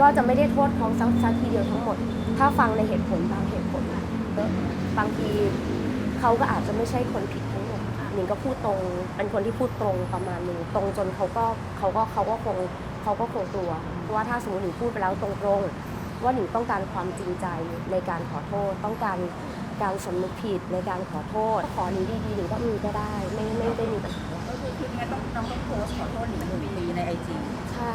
ก็จะไม่ได้โทษเขาซักซักทีเดียวทั้งหมด ถ้าฟังในเหตุผลบางเหตุผลอะบางทีเขาก็อาจจะไม่ใช่คนผิดทั้งหมดหนิงก็พูดตรง เป็นคนที่พูดตรงประมาณหนึงตรงจนเขาก็เขาก็เขาก็คงเขาก็คงกลัว เพราะว่าถ้าสมมติหนิงพูดไปแล้วตรงๆ ว่าหนิงต้องการความจริงใจในการขอโทษ ต้องการการสำนึกผิดในการขอโทษ ขอหนิงดีๆหนิงก็มีก็ได้ ไม่ไม่ได้มีปัญหาก็คือคลิปนี้ต้องต้องโพสขอโทษหนิงหนิง ในไอจีใช่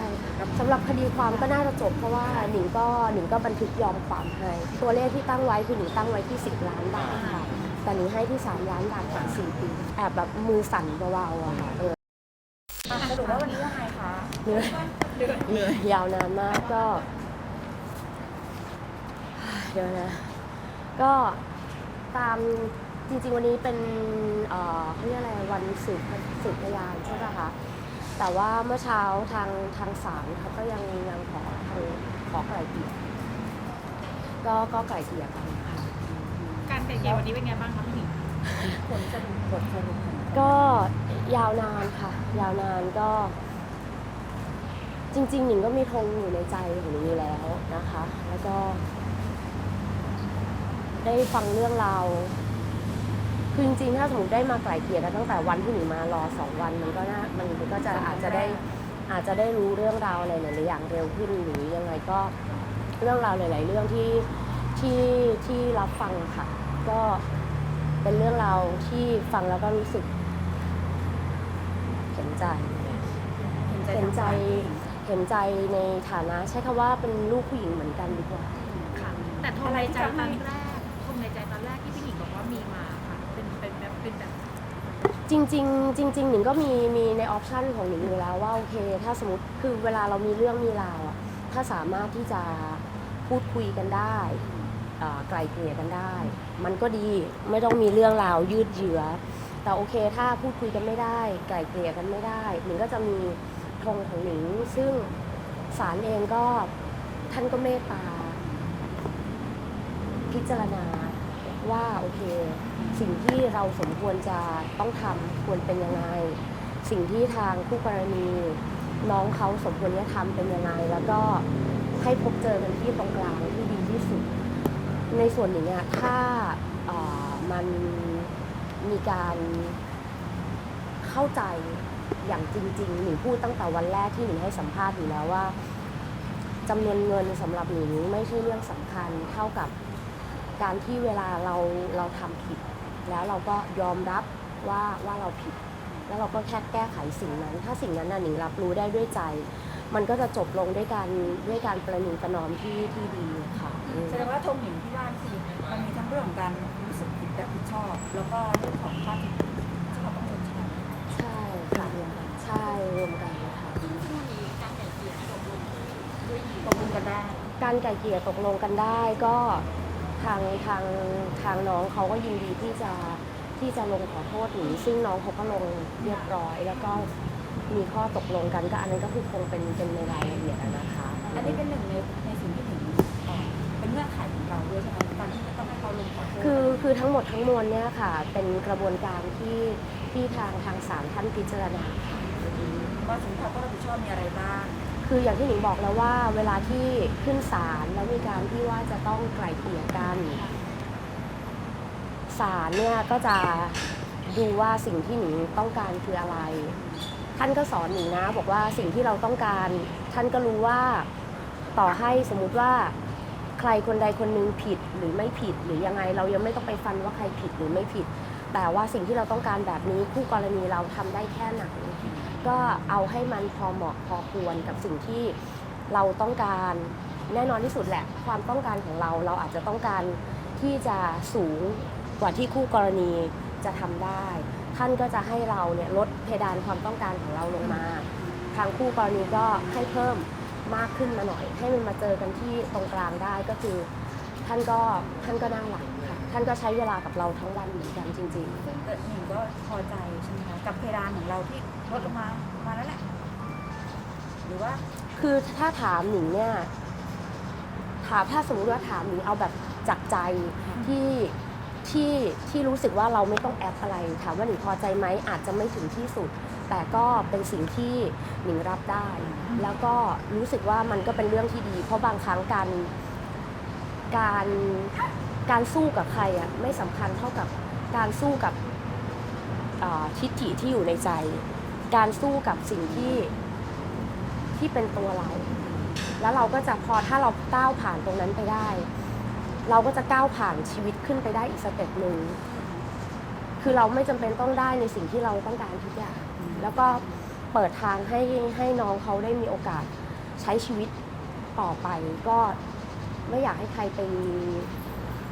สำหรับคดีความก็น่าจะจบเพราะว่าหนิงก็หนิงก็บันทึกยอมความให้ตัวเลขที่ตั้งไว้คือหนิงตั้งไว้ที่ 10 ล้านบาทค่ะแต่หนิงให้ที่ 3 ล้านบาทกับ4ปีแอบแบบมือสั่นเบาๆอะค่ะเออสรุปว่าวันนี้ยังไงคะเหนื่อยเหนื่อยยาวนานมากก็เดี๋ยวนะก็ตามจริงๆวันนี้เป็นเอ่อเขาเรียกอะไรวันสืบสืบพยานใช่ไหมคะ แต่ว่าเมื่อเช้าทางทางศาลเขาก็ยังยังขอทางขอไกล่เกลี่ยก็ก็ไกล่เกลี่ยกันค่ะการไก่เกลี่ยวันนี้เป็นไงบ้างคะพี่หนิงผลสรุปบทสรุปของก็ยาวนานค่ะ ยาวนานก็ จริง ๆ หนิงก็มีธงอยู่ในใจของหนิงอยู่แล้วนะคะ แล้วก็ ได้ฟังเรื่องราว คือจริงๆถ้าสมมติได้มาไกล่เกลี่ยกันตั้งแต่วันที่หนิงมารอสองวันมันก็น่ามันก็จะอาจจะได้อาจจะได้รู้เรื่องราวอะไรหลายๆอย่างเร็วขึ้นหรือยังไงก็เรื่องราวหลาย ๆ เรื่องที่ที่ที่รับฟังค่ะ ก็เป็นเรื่องราวที่ฟังแล้วก็รู้สึกเห็นใจเห็นใจเห็นใจในฐานะ ใช้คำว่าเป็นลูกผู้หญิงเหมือนกันดีกว่าค่ะแต่โทรในใจตอนแรก จริงๆ จริงๆหนิงก็มีมีในออปชันของหนิงอยู่แล้วว่าโอเค ถ้าสมมติคือเวลาเรามีเรื่องมีราวอะถ้าสามารถที่จะพูดคุยกันได้เอ่อไกลเกลี่ยกันได้ มันก็ดีไม่ต้องมีเรื่องราวยืดเยื้อ แต่โอเคถ้าพูดคุยกันไม่ได้ ไกลเกลี่ยกันไม่ได้หนิงก็จะมีธงของหนิงซึ่งศาลเองก็ท่านก็เมตตา พิจารณา ว่าโอเค สิ่งที่เราสมควรจะต้องทำควรเป็นยังไง สิ่งที่ทางคู่กรณีน้องเขาสมควรจะทำเป็นยังไง แล้วก็ให้พบเจอกันที่ตรงกลางที่ดีที่สุด ในส่วนนึ่งอะถ้ามันมีการเข้าใจอย่างจริงๆหนิงพูดตั้งแต่วันแรกที่หนิงให้สัมภาษณ์อยู่แล้วว่าจำนวนเงินสำหรับหนิงไม่ใช่เรื่องสำคัญเท่ากับ การที่เวลาเราเราทำผิด แล้วเราก็ยอมรับว่าว่าเราผิด แล้วเราก็แค่แก้ไขสิ่งนั้น ถ้าสิ่งนั้นน่ะหนิงรับรู้ได้ด้วยใจ มันก็จะจบลงด้วยการด้วยการประนีประนอมที่ที่ดีค่ะอืมแสดงว่าธงหนิงที่ว่าคือมันมีทั้งเรื่องของการรู้สึกผิดรับผิดชอบ แล้วก็เรื่องของค่าที่ที่เขาต้องชดใช้ใช่ค่ะใช่รวมกันนะคะตกลงกันได้ การไกล่เกลี่ยตกลงกันได้ก็ ทางทางทางน้องเขาก็ยินดีที่จะที่จะลงขอโทษหนิงซึ่งน้องเขาก็ลงเรียบร้อย แล้วก็มีข้อตกลงกันก็อันนั้นก็คือคงเป็นเป็นในรายละเอียดอะนะคะ อันนี้เป็นหนึ่งในในสิ่งที่หนิงเอ่อเป็นเงื่อนไขของเราด้วยใช่ไหมการที่จะต้องให้เขาลงขอโทษคือคือทั้งหมดทั้งมวลเนี่ยค่ะ เป็นกระบวนการที่ที่ทางทางศาลท่านพิจารณาค่ะว่าสมมติเขาก็รับผิดชอบมีอะไรบ้าง คืออย่างที่หนิงบอกแล้วว่า เวลาที่ขึ้นศาลแล้วมีการที่ว่าจะต้องไกล่เกลี่ยกันศาลเนี่ยก็จะดูว่าสิ่งที่หนิงต้องการคืออะไร ท่านก็สอนหนิงนะ บอกว่าสิ่งที่เราต้องการ ท่านก็รู้ว่าต่อให้สมมุติว่าใครคนใดคนหนึงผิดหรือไม่ผิดหรือยังไง เรายังไม่ต้องไปฟันว่าใครผิดหรือไม่ผิด แต่ว่าสิ่งที่เราต้องการแบบนี้คู่กรณีเราทำได้แค่ไหน ก็เอาให้มันพอเหมาะพอควรกับสิ่งที่เราต้องการแน่นอนที่สุดแหละ ความต้องการของเราเราอาจจะต้องการที่จะสูงกว่าที่คู่กรณีจะทำได้ ท่านก็จะให้เราเนี่ยลดเพดานความต้องการของเราลงมา ทางคู่กรณีก็ให้เพิ่มมากขึ้นมาหน่อย ให้มันมาเจอกันที่ตรงกลางได้ก็คือ ท่านก็ท่านก็นั่งหลัง ท่านก็ใช้เวลากับเราทั้งวันเหมือนกันจริง ๆ ซึ่งเกิดหนิงก็พอใจใช่ไหมคะกับเพดานของเราที่ลดลงมาประมาแล้วแหละ หรือว่าคือถ้าถามหนิงเนี่ยถามถ้าสมมติว่าถามหนิงเอาแบบจากใจที่ที่ที่รู้สึกว่าเราไม่ต้องแอปอะไร ถามว่าหนิงพอใจไหมอาจจะไม่ถึงที่สุด แต่ก็เป็นสิ่งที่หนิงรับได้ แล้วก็รู้สึกว่ามันก็เป็นเรื่องที่ดี เพราะบางครั้งการการ การสู้กับใครอะไม่สำคัญเท่ากับการสู้กับทิฏฐิที่อยู่ในใจ การสู้กับสิ่งที่ที่เป็นตัวเรา แล้วเราก็จะพอถ้าเราก้าวผ่านตรงนั้นไปได้ เราก็จะก้าวผ่านชีวิตขึ้นไปได้อีกสเต็ปหนึ่งคือเราไม่จำเป็นต้องได้ในสิ่งที่เราต้องการทุกอย่าง แล้วก็เปิดทางให้ให้น้องเขาได้มีโอกาสใช้ชีวิตต่อไป ก็ไม่อยากให้ใครไป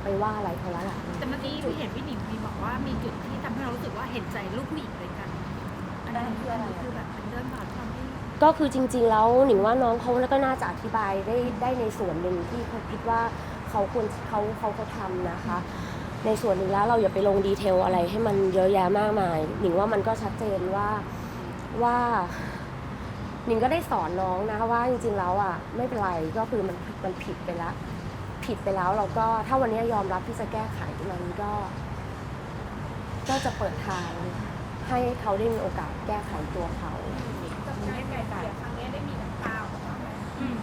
ไปว่าอะไรเขาแล้วล่ะแต่เมื่อกี้พี่เห็นพี่หนิงมีบอกว่ามีจุดที่ทำให้เรารู้สึกว่าเห็นใจลูกผู้หญิงด้วยกันอันนั้นคืออะไรคือแบบเป็นเรื่องราวที่ทำให้ก็คือจริง ๆ แล้วหนิงว่าน้องเขาแล้วก็น่าจะอธิบายได้ได้ในส่วนหนึ่งที่เขาคิดว่าเขาควรเขาเขาเขาทำนะคะ ในส่วนหนึ่งแล้วเราอย่าไปลงดีเทลอะไรให้มันเยอะแยะมากมาย หนิงว่ามันก็ชัดเจนว่าว่าหนิงก็ได้สอนน้องนะคะว่าจริง ๆ แล้วอะไม่เป็นไรก็คือมันมันผิดไปแล้ว ผิดไปแล้ว เราก็ถ้าวันนี้ยอมรับที่จะแก้ไขมันก็ ก็จะเปิดทางให้เขาได้มีโอกาสแก้ไขตัวเขาอืม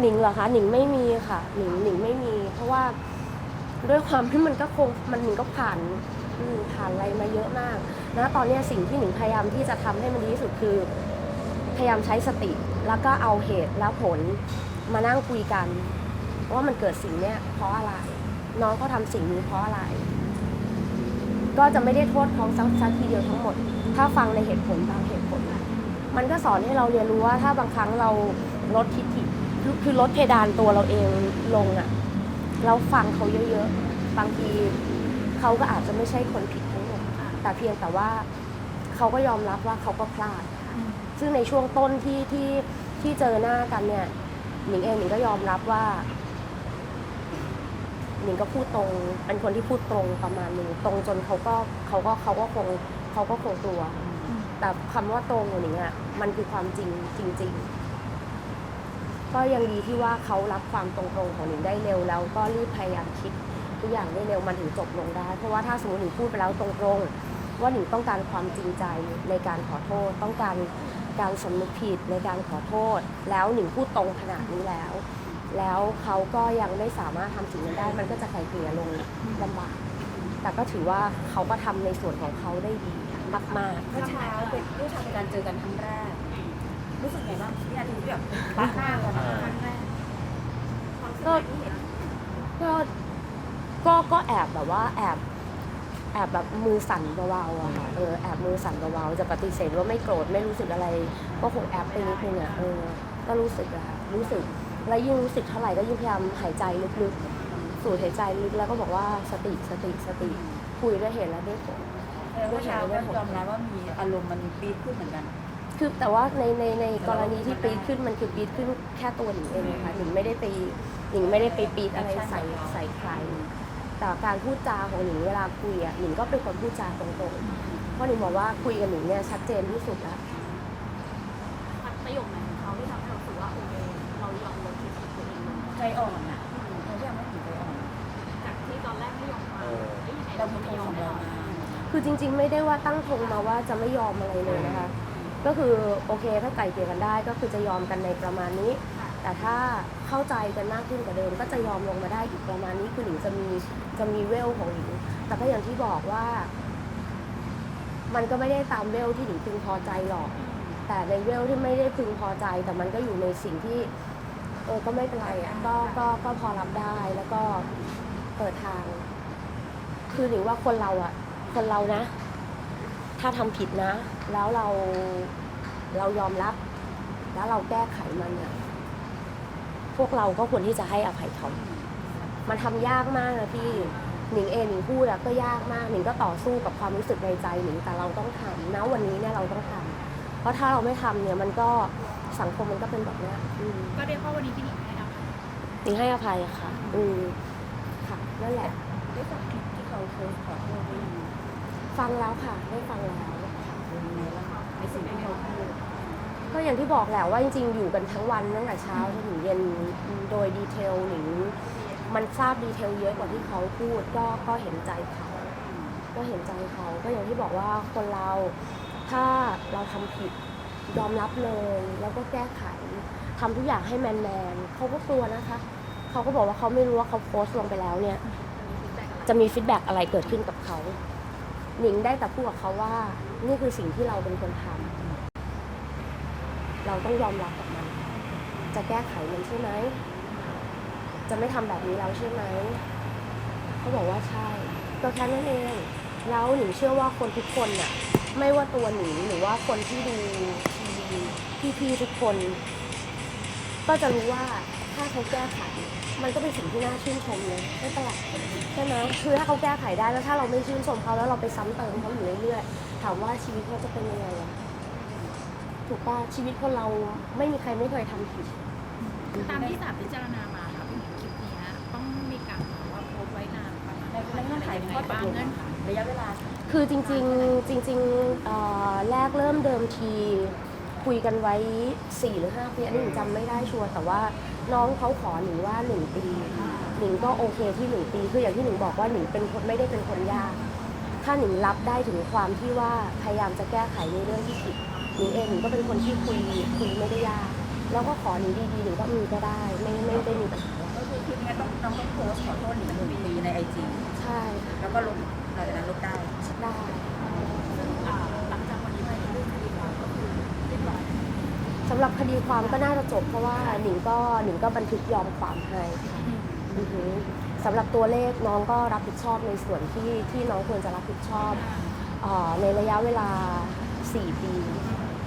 หนิงเหรอคะหนิงไม่มีค่ะหนิงหนิงไม่มี เพราะว่าด้วยความที่มันก็คงมันหนิงก็ผ่านอืมผ่านอะไรมาเยอะมากนะตอนเนี้ยสิ่งที่หนิงพยายามที่จะทำให้มันดีที่สุดคือ พยายามใช้สติ แล้วก็เอาเหตุและผลมานั่งคุยกัน ว่ามันเกิดสิ่งเนี้ยเพราะอะไร น้องเขาทำสิ่งนี้เพราะอะไร ก็จะไม่ได้โทษเขาซักซักทีเดียวทั้งหมด ถ้าฟังในเหตุผลบางเหตุผลมันก็สอนให้เราเรียนรู้ว่า ถ้าบางครั้งเราลดทิฐิคือคือลดเพดานตัวเราเองลงอะ่ะ เราฟังเขาเยอะๆ บางทีเขาก็อาจจะไม่ใช่คนผิดทั้งหมดแต่เพียงแต่ว่าเขาก็ยอมรับว่าเขาก็พลาด ซึ่งในช่วงต้นที่ที่ที่เจอหน้ากันเนี่ยหนิงเองหนิงก็ยอมรับว่าห นิงก็พูดตรงเป็นคนที่พูดตรงประมาณหนึ่งตรงจนเขาก็เขาก็เขาก็คงเขาก็คงกลัว แต่คำว่าตรงของหนิงอะมันคือความจริงจริง ๆ ก็ยังดีที่ว่าเขารับความตรงๆของหนิงได้เร็วแล้วก็รีบพยายามคิดทุกอย่างได้เร็วมันถึงจบลงได้ เพราะว่าถ้าสมมติหนิงพูดไปแล้วตรงๆ ว่าหนิงต้องการความจริงใจในการขอโทษ ต้องการการสำนึกผิดในการขอโทษ แล้วหนิงพูดตรงขนาดนี้แล้ว แล้วเขาก็ยังไม่สามารถทำสิ่งนั้นได้ มันก็จะไกลเกลี่ยลงลำบาก แต่ก็ถือว่าเขาก็ทำในส่วนของเขาได้ดีมากๆเมื่อเช้าเป็นเมื่อเช้าเป็นการเจอกันครั้งแรก รู้สึกไงบ้างวินาทีที่แบบปักหน้ากันครั้งแรกก็ก็ก็ก็แอบแบบว่าแอบแอบแบบมือสั่นเบาๆอะค่ะเออแอบมือสั่นเบาๆจะปฏิเสธว่าไม่โกรธไม่รู้สึกอะไร ก็คงแอบไปนิดนึงอะเออก็รู้สึกอะค่ะรู้สึก แล้วยิ่งรู้สึกเท่าไหร่ก็ยิ่งพยายามหายใจลึกๆ สูดหายใจลึกแล้วก็บอกว่าสติสติสติคุยด้วยเหตุและด้วยผลเมื่อเช้าก็ยอมรับว่ามีอารมณ์มันปี๊ดขึ้นเหมือนกัน คือแต่ว่าในในในกรณีที่ปีดขึ้นมันคือปีดขึ้นแค่ตัวหนิงเองนะคะหนิงไม่ได้ไปหนิงไม่ได้ไปปีดอะไรใส่ใส่ใครแต่การพูดจาของหนิงเวลาคุยอะหนิงก็เป็นคนพูดจาตรงๆ เพราะหนิงบอกว่าคุยกับหนิงเนี่ยชัดเจนที่สุดแล้ว องลงใจอ่อนอะเราที่ยังไม่ถึงใจอ่อนจากที่ตอนแรกไม่ยอมฟังเอ้ยไหนเราเราพูดไม่ตรยงอมของไม่เรายอมมาคือจริง ๆ ไม่ได้ว่าตั้งธงมาว่าจะไม่ยอมอะไรเลยนะคะ ก็คือโอเคถ้าไกลเกลี่ยกันได้ก็คือจะยอมกันในประมาณนี้ แต่ถ้าเข้าใจกันมากขึ้นกว่าเดิม ก็จะยอมลงมาได้อีกประมาณนี้คือหนิงจะมีจะมีเวลของหนิงแต่ก็อย่างที่บอกว่า มันก็ไม่ได้ตามเวลที่หนิงพึงพอใจหรอก แต่ในเวลที่ไม่ได้พึงพอใจ แต่มันก็อยู่ในสิ่งที่ เออก็ไม่เป็นไรอะก็ก็ก็พอรับได้แล้วก็เปิดทาง คือหนิงว่าคนเราอะ คนเรานะ ถ้าทำผิดนะ แล้วเราเรายอมรับ แล้วเราแก้ไขมันเนี่ยพวกเราก็ควรที่จะให้อภัยเขา มันทำยากมากนะพี่หนิงเองหนิงพูดอะก็ยากมากหนิงก็ต่อสู้กับความรู้สึกในใจหนิงแต่เราต้องทำนะวันนี้เนี่ยเราต้องทำ เพราะถ้าเราไม่ทำเนี่ยมันก็สังคมมันก็เป็นแบบเนี้ยอืมก็เรียกว่าวันนี้พี่หนิงให้อภัยหนิงให้อภัยอะค่ะ อืมค่ะนั่นแหละ ได้ฟังคลิปที่เขาเคยขอโทษไว้ยังไงฟังแล้วค่ะ ได้ฟังแล้วค่ะเป็นยังไงบ้างในสิ่งที่เขาพูดก็อย่างที่บอกแหละว่าจริงๆ อยู่กันทั้งวันตั้งแต่เช้าจนถึงเย็นโดยดีเทลหนิงมันทราบดีเทลเยอะกว่าที่เขาพูดก็ก็เห็นใจเขา ก็เห็นใจเขาก็อย่างที่บอกว่าคนเรา ถ้าเราทำผิดยอมรับเลย แล้วก็แก้ไขทำทุกอย่างให้แมนแมนๆเขาก็กลัวนะคะ เขาก็บอกว่าเขาไม่รู้ว่าเขาโพสต์ลงไปแล้วเนี่ย จะมีฟีดแบ็กอะไรเกิดขึ้นกับเขาหนิงได้แต่พูดกับเขาว่า นี่คือสิ่งที่เราเป็นคนทำเราต้องยอมรับกับมัน จะแก้ไขมันใช่ไหมจะไม่ทำแบบนี้แล้วใช่ไหมเขาบอกว่าใช่ก็แค่นั้นเองแล้วหนิงเชื่อว่าคนทุกคนน่ะ ไม่ว่าตัวหนิงหรือว่าคนที่ดูทีวีพี่ๆทุกคน ก็จะรู้ว่าถ้าเขาแก้ไขมันก็เป็นสิ่งที่น่าชื่นชมเลยไม่เป็นไรใช่ไหมคือถ้าเขาแก้ไขได้แล้วถ้าเราไม่ชื่นชมเขาแล้วเราไปซ้ำเติมเขาอยู่เรื่อยๆถามว่าชีวิตเขาจะเป็นยังไงอะถูกป่ะชีวิตคนเราไม่มีใครไม่เคยทำผิดตามที่ศาลพิจารณามาค่ะพี่หนิงคลิปเนี้ยต้องมีการแบบว่าโพสต์ไว้นานประมาณในในเงื่อนไขยังไงข้อตกบ้างลงเงื่อนไข ระยะเวลา คือจริงๆจริงๆเอ่อแรกเริ่มเดิมที คุยกันไว้ 4 หรือ5ปีอันนี้หนิงจำไม่ได้ชัวร์แต่ว่าน้องเขาขอหนิงว่า 1 ปีหนิงก็โอเคที่ 1 ปี คืออย่างที่หนิงบอกว่าหนิงเป็นคนไม่ได้เป็นคนยาก ถ้าหนิงรับได้ถึงความที่ว่าพยายามจะแก้ไขในเรื่องที่ผิดหนิงเองหนิงก็เป็นคนที่คุยคุยไม่ได้ยาก แล้วก็ขอหนิงดีๆหนิงก็อืมก็ได้ไม่ไม่ได้มีปัญหาอะไรก็คือคลิปนี้ต้องน้องต้องโพสต์ขอโทษหนิงหนึ่งปีในไอจีใช่ค่ะแล้วก็ลบ หลังจากนั้นลบได้ ได้ซึ่งอ่าหลังจากวันนี้ไปเรื่องคดีความก็คือเรียบร้อยสำหรับคดีความก็น่าจะจบ เพราะว่าหนิงก็หนิงก็บันทึกยอมความให้ค่ะอือหือสำหรับตัวเลขน้องก็รับผิดชอบในส่วนที่ที่น้องควรจะรับผิดชอบเอ่อในระยะเวลา 4 ปี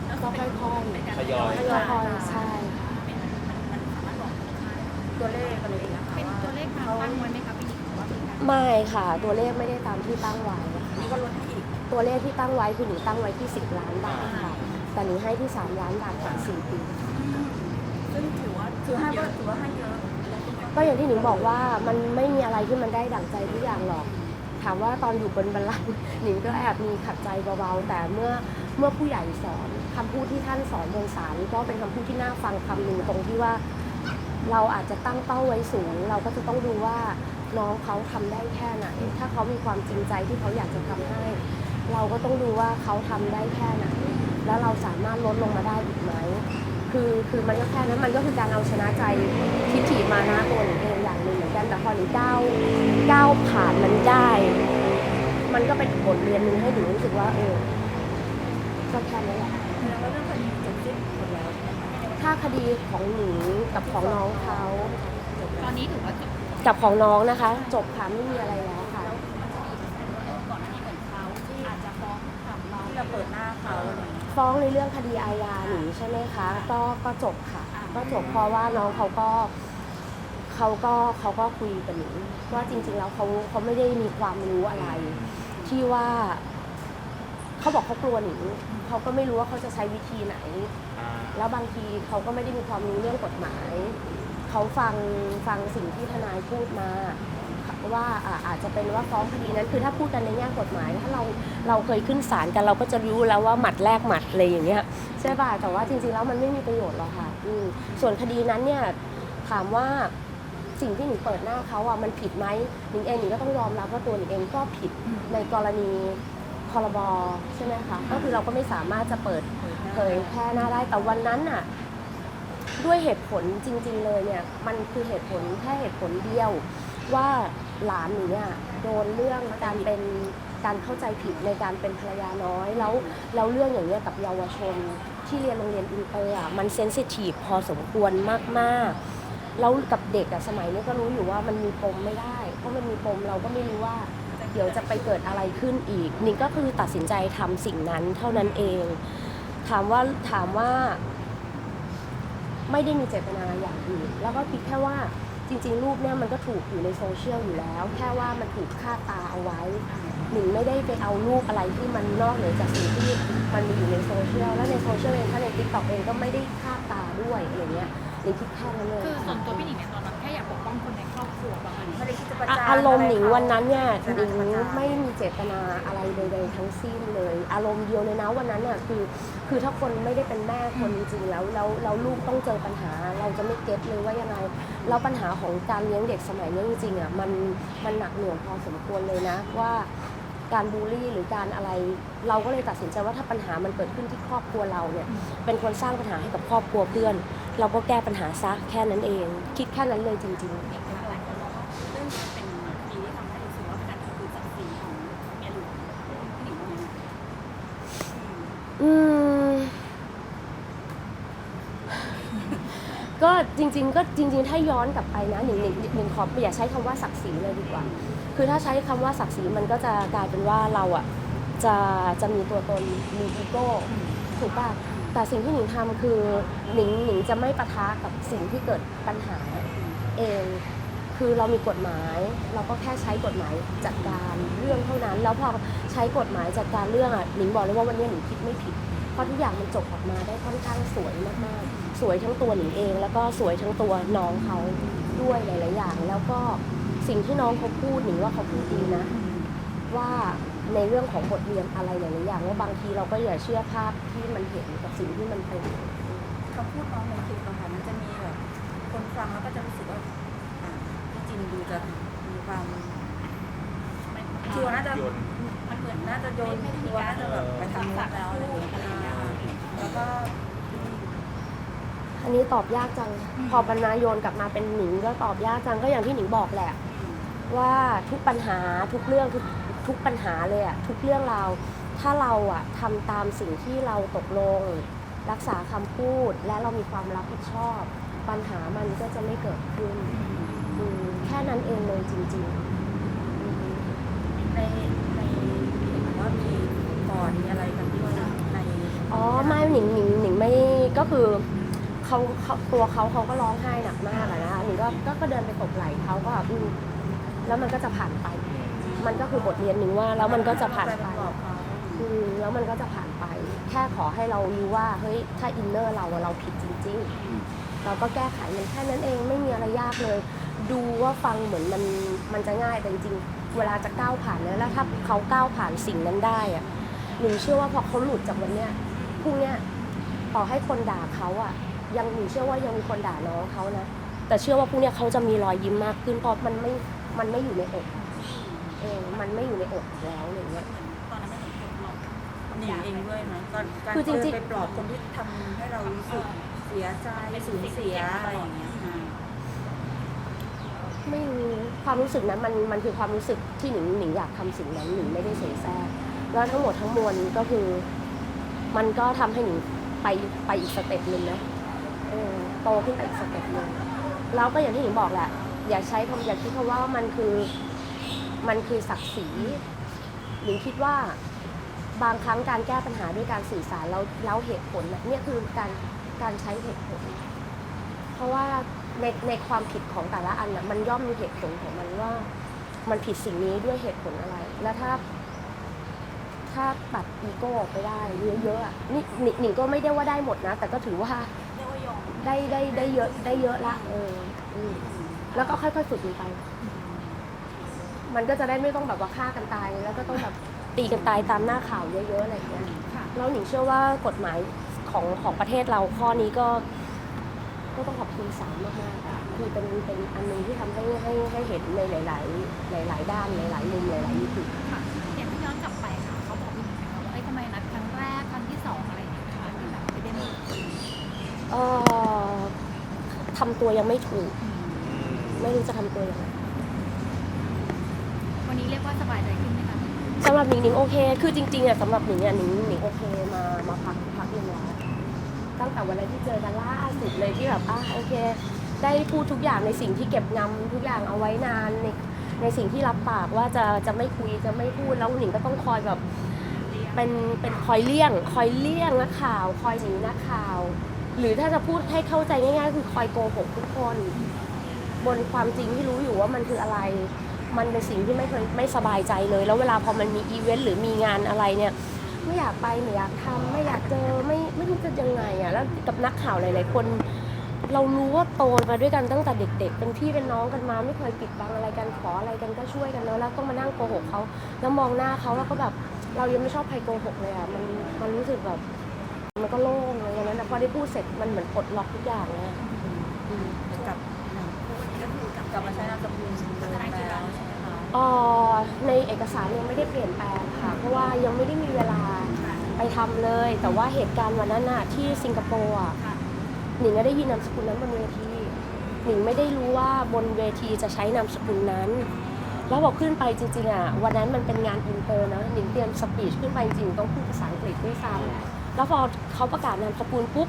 ก็ค่อยๆ ทยอยค่อยๆใช่ค่ะมันสามารถบอกได้ตัวเลขกันเลยนะคะเป็นว่าตัวเลขตามตั้งไว้ไหมคะ ไม่ค่ะ ตัวเลขไม่ได้ตามที่ตั้งไว้นะคะนี่ก็ลดให้อีกตัวเลขที่ตั้งไว้คือหนิงตั้งไว้ที่ 10 ล้านบาทค่ะ แต่หนิงให้ที่ 3 ล้านบาทกับ4ปี ซึ่งถือว่าถือให้ก็ถือว่าให้เยอะก็อย่างที่หนิงบอกว่ามันไม่มีอะไรที่มันได้ดั่งใจทุกอย่างหรอก ถามว่าตอนอยู่บนบัลลังก์หนิงก็แอบมีขัดใจเบาๆ แต่เมื่อเมื่อผู้ใหญ่สอนคำพูดที่ท่านสอนบนศาลก็เป็นคำพูดที่น่าฟังคำหนึ่งตรงที่ว่า เราอาจจะตั้งเป้าไว้สูง เราก็จะต้องดูว่า น้องเขาทำได้แค่ไหนถ้าเขามีความจริงใจที่เขาอยากจะทำให้ เราก็ต้องดูว่าเขาทำได้แค่ไหน แล้วเราสามารถลดลงมาได้อีกไหมคือคือมันก็แค่นั้นมันก็คือการเอาชนะใจทิฏฐิมานะตัวหนูเองอย่างหนึ่งเหมือนกันแต่พอหนูก้าวก้าวผ่านมันได้ มันก็เป็นอีกบทเรียนหนึ่งให้หนูรู้สึกว่าเออก็แค่นั้นแหละแสดงว่าเรื่องคดีจบสิ้นหมดแล้วใช่ไหมคะถ้าคดีของหนูกับของน้องเขาตอนนี้ถือว่าจบ กับของน้องนะคะ จบค่ะไม่มีอะไรแล้วค่ะก่อนหน้านี้เหมือนเขาที่อาจจะฟ้องกลับเราที่เราเปิดหน้าเขาฟ้องในเรื่องคดีอาญาหนีใช่ไหมคะ ก็ก็จบค่ะ ก็จบเพราะว่าน้องเขาก็เขาก็เขาก็คุยกับหนูว่าจริง ๆ แล้วเขาเขาไม่ได้มีความรู้อะไร ที่ว่าเขาบอกเขากลัวหนูเขาก็ไม่รู้ว่าเขาจะใช้วิธีไหน แล้วบางทีเขาก็ไม่ได้มีความรู้เรื่องกฎหมาย เขาฟังฟังสิ่งที่ทนายพูดมาว่าอ่าอาจจะเป็นว่าฟ้องคดีนั้นคือถ้าพูดกันในแง่กฎหมาย ถ้าเราเราเคยขึ้นศาลกันเราก็จะรู้แล้วว่าหมัดแรกหมัดอะไรอย่างเงี้ยใช่ป่ะแต่ว่าจริงๆแล้วมันไม่มีประโยชน์หรอกค่ะอืมส่วนคดีนั้นเนี่ยถามว่าสิ่งที่หนิงเปิดหน้าเขาอะมันผิดไหมหนิงเองหนิงก็ต้องยอมรับว่าตัวหนิงเองก็ผิดในกรณีพรบใช่ไหมคะก็คือเราก็ไม่สามารถจะเปิดเผยแพร่หน้าได้แต่วันนั้นน่ะ ด้วยเหตุผลจริง ๆ เลยเนี่ยมันคือเหตุผลแค่เหตุผลเดียวว่าหลานหนูเนี่ยโดนเรื่องการเป็นการเข้าใจผิดในการเป็นภรรยาน้อยแล้วแล้วเรื่องอย่างเนี้ยกับเยาวชนที่เรียนโรงเรียนอินเตอร์อะมันเซนซิทีฟพอสมควรมาก ๆ แล้วกับเด็กอะสมัยนี้ก็รู้อยู่ว่ามันมีปมไม่ได้เพราะมันมีปมเราก็ไม่รู้ว่าเดี๋ยวจะไปเกิดอะไรขึ้นอีกนี่ก็คือตัดสินใจทำสิ่งนั้นเท่านั้นเอง ถามว่าถามว่า ไม่ได้มีเจตนาอย่างอื่นแล้วก็คิดแค่ว่าจริงๆ รูปเนี่ยมันก็ถูกอยู่ในโซเชียลอยู่แล้ว แค่ว่ามันถูกคาดตาเอาไว้หนิงไม่ได้ไปเอารูปอะไรที่มันนอกเหนือจากสิ่งที่มันมีอยู่ในโซเชียลแล้วในโซเชียลเองถ้าในติ๊กต็อกเองก็ไม่ได้คาดตาด้วยอะไรเงี้ยหนิงคิดแค่นั้นเลยคือส่วนตัวพี่หนิงเนี่ยตอนนั้นแค่อยากปกป้องคนใน ครอบครัวประมาณนี้ไม่ได้คิดจะประอะจานอารมณ์หนิงะไเขาวันนั้นเนี่ยหจะนิงประจานไม่มีเจตนาอะไรใดๆทั้งสิ้นเลย อารมณ์เดียวเลยนะวันนั้นน่ะคือ คือถ้าคนไม่ได้เป็นแม่คนจริงๆแล้วแล้วแล้วลูกต้องเจอปัญหา เราจะไม่เก็ตเลยว่ายังไงแล้วปัญหาของการเลี้ยงเด็กสมัยนี้จริงๆอะมันมันหนักหน่วงพอสมควรเลยนะว่าการบูลลี่หรือการอะไร เราก็เลยตัดสินใจว่าถ้าปัญหามันเกิดขึ้นที่ครอบครัวเราเนี่ย เป็นคนสร้างปัญหาให้กับครอบครัวเพื่อน เราก็แก้ปัญหาซะแค่นั้นเอง คิดแค่นั้นเลยจริง ๆ อืม ก็จริง ๆ ก็จริง ๆ ถ้าย้อนกลับไปนะหนิงหนิงหนิงขออย่าใช้คำว่าศักดิ์ศรีเลยดีกว่า คือถ้าใช้คำว่าศักดิ์ศรีมันก็จะกลายเป็นว่าเราอะจะจะมีตัวตนมีอีโก้ถูกป่ะแต่สิ่งที่หนิงทำคือหนิงหนิงจะไม่ปะทะกับสิ่งที่เกิดปัญหาเอง คือเรามีกฎหมาย เราก็แค่ใช้กฎหมายจัดการเรื่องเท่านั้น แล้วพอใช้กฎหมายจัดการเรื่องอะหนิงบอกเลยว่าวันนี้หนิงคิดไม่ผิดเพราะทุกอย่างมันจบออกมาได้ค่อนข้างสวยมากๆ สวยทั้งตัวหนิงเอง แล้วก็สวยทั้งตัวน้องเขาด้วยหลายๆอย่าง แล้วก็สิ่งที่น้องเขาพูดหนิงว่าเขาพูดดีนะ ว่าในเรื่องของบทเรียนอะไรหลายๆอย่างว่าบางทีเราก็อย่าเชื่อภาพที่มันเห็นกับสิ่งที่มันเป็นคำพูดน้องในคลิปอะค่ะมันจะมีแบบคนฟังแล้วก็จะรู้สึก ดูจะมีความชัวร์น่าจะโยนมันเหมือนน่าจะโยนตัวน่าจะแบบไปทำสักแล้วอะไรอย่างเงี้ยแล้วก็อันนี้ตอบยากจัง พอบรรณาโยนกลับมาเป็นหนิงก็ตอบยากจังก็อย่างที่หนิงบอกแหละ ว่าทุกปัญหาทุกเรื่องทุกทุกปัญหาเลยอะทุกเรื่องราวถ้าเราอะทำตามสิ่งที่เราตกลง รักษาคำพูดและเรามีความรับผิดชอบ ปัญหามันก็จะไม่เกิดขึ้นอืมแค่นั้นเองเลยจริงๆอืมในในเห็นว่ามีก่อนมีอะไรกันด้วยในอ๋อไม่หนิงหนิงหนิงไม่ก็คือเขาเขาตัวเขาเขาก็ร้องไห้หนักมากอะนะคะหนิงก็ก็ก็เดินไปตบไหล่เขาก็แบบอืมแล้วมันก็จะผ่านไป มันก็คือบทเรียนหนึ่งว่า แล้วมันก็จะผ่านไป บอกเขาอืมแล้วมันก็จะผ่านไป แค่ขอให้เรารู้ว่า เฮ้ย ถ้าอินเนอร์เราอะเราผิดจริง ๆ เราก็แก้ไขมันแค่นั้นเองไม่มีอะไรยากเลย ดูว่าฟังเหมือนมันมันจะง่ายแต่จริงๆเวลาจะก้าวผ่านแล้วแล้วถ้าเขาก้าวผ่านสิ่งนั้นได้อะหนูเชื่อว่าพอเขาหลุดจากวันเนี้ยพรุ่งเนี้ยต่อให้คนด่าเขาอะยังหนูเชื่อว่ายังมีคนด่าน้องเขานะแต่เชื่อว่าพรุ่งเนี้ยเขาจะมีรอยยิ้มมากขึ้นเพราะมันไม่มันไม่อยู่ในอกเออมันไม่อยู่ในอกแล้วอะไรเงี้ยตอนนั้นไม่เห็นคนหรอกหนีเองด้วยไหมตอนการคือจริงๆเดินไปปลอบคนที่ทำให้เรารู้สึกเสียใจสูญเสียอะไรอย่างเงี้ยค่ะ ไม่รู้ความรู้สึกนั้นมันมันคือความรู้สึกที่หนิงหนิงอยากทำสิ่งนั้นหนิงไม่ได้เสแสร้งแล้วทั้งหมดทั้งมวลก็คือ มันก็ทำให้หนิงไปไปอีกสเต็ปหนึ่งนะโตขึ้นไปอีกสเต็ปหนึ่งแล้วก็อย่างที่หนิงบอกแหละ อย่าใช้คำอย่าคิดคำว่ามันคือมันคือศักดิ์ศรีหนิงคิดว่าบางครั้งการแก้ปัญหาด้วยการสื่อสารแล้วแล้วเหตุผลนะเนี่ยคือการการใช้เหตุผล เพราะว่า ในในความผิดของแต่ละอันน่ะมันย่อมมีเหตุผลของมันว่า มันผิดสิ่งนี้ด้วยเหตุผลอะไร แล้วถ้า ถ้าตัดอีโก้ออกไปได้เยอะๆอะนี่หนิหนิงก็ไม่ได้ว่าได้หมดนะ แต่ก็ถือว่าเรียกว่ายอมได้ได้ได้เยอะได้เยอะละเอออืมแล้วก็ค่อยๆฝึกมันไป มันก็จะได้ไม่ต้องแบบว่าฆ่ากันตาย แล้วก็ต้องแบบตีกันตายตามหน้าข่าวเยอะๆอะไรอย่างเงี้ยค่ะแล้วหนิงเชื่อว่ากฎหมายของของประเทศเราข้อนี้ก็ ก็ต้องขอบคุณศาลมากๆอะคือเป็นเป็นอันหนึงที่ทำให้ให้ให้เห็นในหลาย ๆ หลาย ๆ ด้านหลายๆมุมหลายๆมิติ ค่ะอย่างที่ย้อนกลับไปค่ะ เขาบอกพี่หนิงไหมคะว่าเอ้ยทำไมนัดครั้งแรกครั้งที่สองอะไรอย่างเงี้ยค่ะที่แบบไม่ได้มาเอ่อทำตัวยังไม่ถูก ไม่รู้จะทำตัวยังไงวันนี้เรียกว่าสบายใจขึ้นไหมคะสำหรับหนิงหนิงโอเค คือจริงๆอะสำหรับหนิงอะหนิงหนิงโอเคมามาพักพักหนึ่งแล้ว ตั้งแต่วันแรกที่เจอกันล่าสุดเลยที่แบบอะโอเค ได้พูดทุกอย่างในสิ่งที่เก็บงำทุกอย่างเอาไว้นานในในสิ่งที่รับปากว่าจะจะไม่คุยจะไม่พูดแล้วหนิงก็ต้องคอยแบบเป็นเป็นคอยเลี่ยง คอยเลี่ยงนักข่าว คอยหนีนักข่าว หรือถ้าจะพูดให้เข้าใจง่ายๆ คือคอยโกหกทุกคน บนความจริงที่รู้อยู่ว่ามันคืออะไร มันเป็นสิ่งที่ไม่เคยไม่สบายใจเลย แล้วเวลาพอมันมีอีเวนต์หรือมีงานอะไรเนี่ย ไม่อยากไปไม่อยากทำไม่อยากเจอไม่ไม่รู้จะยังไงอะแล้วกับนักข่าวหลายๆคน เรารู้ว่าโตมาด้วยกันตั้งแต่เด็ก ๆ เป็นพี่เป็นน้องกันมา ไม่เคยปิดบังอะไรกันขออะไรกันก็ช่วยกันแล้วแล้วต้องมานั่งโกหกเขาแล้วมองหน้าเขาแล้วก็แบบเรายังไม่ชอบใครโกหกเลยอะมันมันรู้สึกแบบ มันก็โล่งอะไรอย่างนั้นนะพอได้พูดเสร็จมันเหมือนปลดล็อกทุกอย่างเลยอะอืมกับก็คือกลับมาใช้นามสกุลเดิมแล้วใช่ไหมคะ เอ่อในเอกสารยังไม่ได้เปลี่ยนแปลงค่ะ เพราะว่ายังไม่ได้มีเวลาไปทำเลย แต่ว่าเหตุการณ์วันนั้นน่ะที่สิงคโปร์อะหนิงก็ได้ยินนามสกุลนั้นบนเวที หนิงไม่ได้รู้ว่าบนเวทีจะใช้นามสกุลนั้น แล้วบอกขึ้นไปจริงๆอะวันนั้นมันเป็นงานอินเตอร์นะหนิงเตรียมสปีชขึ้นไปจริงๆต้องพูดภาษาอังกฤษด้วยซ้ำแล้วพอเขาประกาศนามสกุลปุ๊บ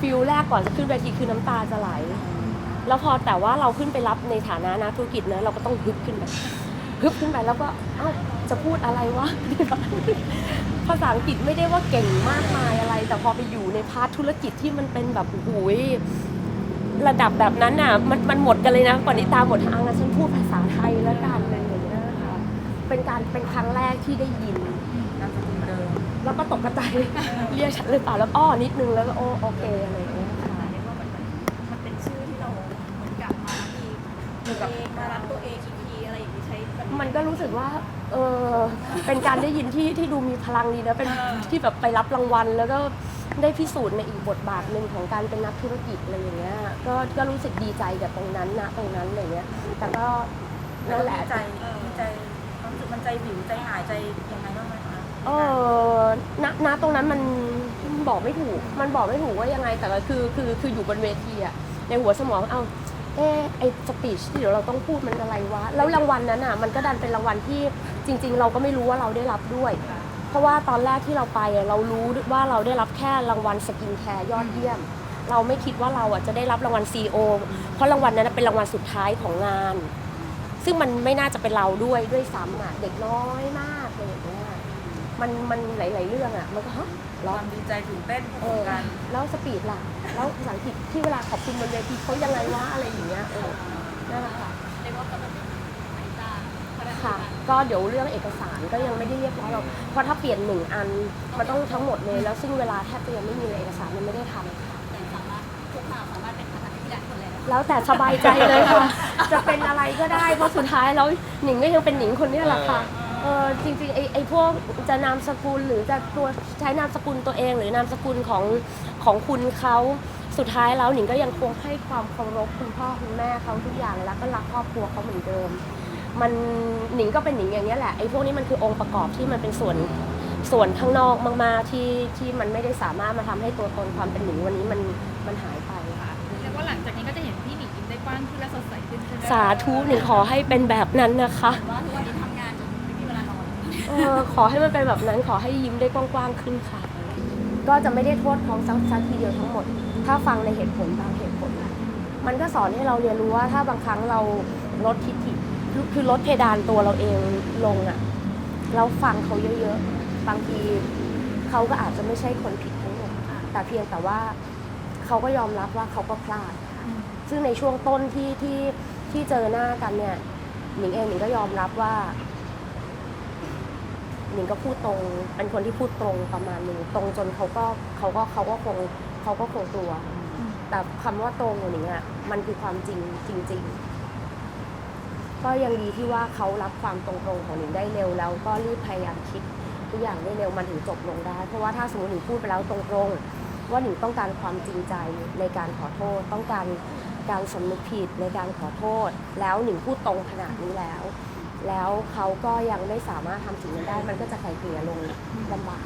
ฟิลแรกก่อนจะขึ้นเวทีคือน้ำตาจะไหล แล้วพอแต่ว่าเราขึ้นไปรับในฐานะนักธุรกิจนะเราก็ต้องฮึบขึ้นไปฮึบขึ้นไปแล้วก็เอ้าจะพูดอะไรวะภาษาอังกฤษไม่ได้ว่าเก่งมากมายอะไร แต่พอไปอยู่ในพาร์ทธุรกิจที่มันเป็นแบบโอ้ยระดับแบบนั้นน่ะมันมันหมดกันเลยนะก่อนนี้ตาหมดทางอะฉันพูดภาษาไทยแล้วกันอะไรอย่างเงี้ยค่ะเป็นการเป็นครั้งแรกที่ได้ยินแล้วก็ตกใจเรียกฉันหรือเปล่าแล้วอ้อนิดนึงแล้วก็โอโอเคอะไร กอยู่กับเองมารักตัวเองอีกทีอะไรอย่างนี้ใช้แบบมันก็รู้สึกว่า เออเป็นการได้ยินที่ที่ดูมีพลังดีนะเป็นที่แบบไปรับรางวัล แล้วก็ได้พิสูจน์ในอีกบทบาทหนึ่งของการเป็นนักธุรกิจอะไรอย่างเงี้ย ก็ก็รู้สึกดีใจกับตรงนั้นนะตรงนั้นอะไรเงี้ย แต่ก็แล้วนั่นแหละดีใจดีใจความรู้สึกมันใจวิวใจหายใจยังไงบ้างไหมคะเออณณตรงนั้นมันบอกไม่ถูก มันบอกไม่ถูกว่ายังไงแต่ก็คือคือคืออยู่บนเวทีอะในหัวสมองเอา เออไอสปีชที่เดี๋ยวเราต้องพูดมันอะไรวะ แล้วรางวัลนั้นอะมันก็ดันเป็นรางวัลที่จริง ๆ เราก็ไม่รู้ว่าเราได้รับด้วย เพราะว่าตอนแรกที่เราไปอะเรารู้ว่าเราได้รับแค่รางวัลสกินแคร์ยอดเยี่ยม เราไม่คิดว่าเราอะจะได้รับรางวัล CEO เพราะรางวัลนั้นนะเป็นรางวัลสุดท้ายของงาน ซึ่งมันไม่น่าจะเป็นเราด้วยด้วยซ้ำอะเด็กน้อยมากเลยอย่างเงี้ย มันมันหลาย ๆ เรื่องอะ มันก็ฮะคร้อวานมดีใจตื่นเต้นเอของอการแล้วสปีดล่ะ แล้วภาษาอังกฤษที่เวลาขอบคุณบนเวทีเขายังไงวะอะไรอย่างเงี้ยเออนั่นแหละค่ะ เรียกว่าปกติหายตาขนาดค่ะก็เดี๋ยวเรื่องเอกสารก็ยังไม่ได้เรียบร้อยหรอกเพราะถ้าเปลี่ยนหนึ่งอันมันต้องทั้งหมดเลย แล้วซึ่งเวลาแทบจะยังไม่มีเลยเอกสารมันไม่ได้ทำค่ะแต่สามารถทุกข่าวสามารถเป็นภาษาที่ได้คนแล้วแล้วแต่สบายใจเลยค่ะ จะเป็นอะไรก็ได้ เพราะสุดท้ายแล้วหนิงก็ยังเป็นหนิงคนเนี้ยแหละค่ะ เอ อจริงๆไอ้ไอ้พวกจะนามสกุลหรือจะตัวใช้นามสกุลตัวเอง หรือนามสกุลของของคุณเขาสุดท้ายแล้วหนิงก็ยังคงให้ความเคารพคุณพ่อคุณแม่เขาทุกอย่างแล้วก็รักครอบครัวเขาเหมือนเดิม มันหนิงก็เป็นหนิงอย่างนี้ยแหละไอ้พวกนี้มันคือองค์ประกอบที่มันเป็นส่วนส่วนข้างนอกมากๆที่ที่มันไม่ได้สามารถมาทำให้ตัวตนความเป็นหนิงวันนี้มันมันหายไปเรียกว่าหลังจากนี้ก็จะเห็นพี่หนิงยิ้มได้กว้างขึ้นและสดใสขึ้นใช่ไหมสาธุหนิงขอให้เป็นแบบนั้นนะคะ เออขอให้มันเป็นแบบนั้นขอให้ยิ้มได้กว้างๆขึ้นค่ะ ก็จะไม่ได้โทษเขาซักซักทีเดียวทั้งหมด ถ้าฟังในเหตุผลบางเหตุผลอะมันก็สอนให้เราเรียนรู้ว่าถ้าบางครั้งเราลดทิฐิคือคือลดเพดานตัวเราเองลงอะแล้วฟังเขาเยอะๆ บางทีเขาก็อาจจะไม่ใช่คนผิดทั้งหมดแต่เพียงแต่ว่าเขาก็ยอมรับว่าเขาก็พลาด ซึ่งในช่วงต้นที่ที่ที่เจอหน้ากันเนี่ยหนิงเองหนิงก็ยอมรับว่า หนิงก็พูดตรง เป็นคนที่พูดตรงประมาณหนึ่งตรงจนเขาก็เขาก็เขาก็คงเขาก็คงกลัว แต่คำว่าตรงของหนิงอะมันคือความจริงจริง ๆ ก็ยังดีที่ว่าเขารับความตรงๆของหนิงได้เร็วแล้วก็รีบพยายามคิดทุกอย่างได้เร็วมันถึงจบลงได้ เพราะว่าถ้าสมมติหนิงพูดไปแล้วตรงๆ ว่าหนิงต้องการความจริงใจในการขอโทษ ต้องการการสำนึกผิดในการขอโทษ แล้วหนิงพูดตรงขนาดนี้แล้ว แล้วเขาก็ยังไม่สามารถทำสิ่งนั้นได้ มันก็จะไกลเกลี่ยลงลำบาก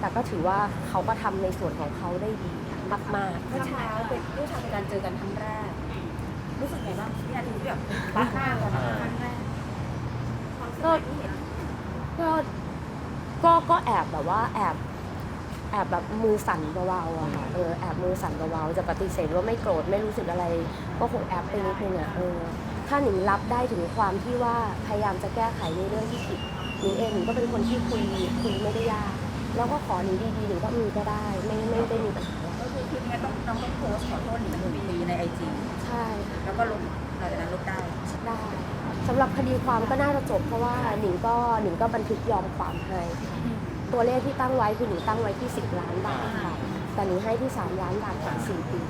แต่ก็ถือว่าเขาก็ทำในส่วนของเขาได้ดีมากๆเมื่อเช้าเป็นเมื่อเช้าเป็นการเจอกันครั้งแรก รู้สึกไงบ้างวินาทีที่แบบปักหน้ากันครั้งแรกความรู้สึกที่เห็นก็ก็ก็แอบแบบว่าแอบแอบแบบมือสั่นเบาๆอะค่ะเออแอบมือสั่นเบาๆจะปฏิเสธว่าไม่โกรธไม่รู้สึกอะไร ก็คงแอบไปนิดนึงอะเออ ถ้าหนิงรับได้ถึงความที่ว่าพยายามจะแก้ไขในเรื่องที่ผิดหนิงเองหนิงก็เป็นคนที่คุยคุยไม่ได้ยาก แล้วก็ขอหนิงดีๆหนิงก็อือก็ได้ ไม่ไม่ได้มีปัญหาอะไรก็คือคืองั้ต้องน้องต้องโพสขอโทษหนิงทันทีในไอจีใช่ค่ะแล้วก็ลบหลังจากนั้นลบได้ได้สำหรับคดีความก็น่าจะจบเพราะว่าหนิงก็หนิงก็บันทึกยอมความให้ตัวเลขที่ตั้งไว้คือหนิงตั้งไว้ที่ 10 ล้านบาทค่ะแต่หนิงให้ที่ 3 ล้านบาทกับ4ปี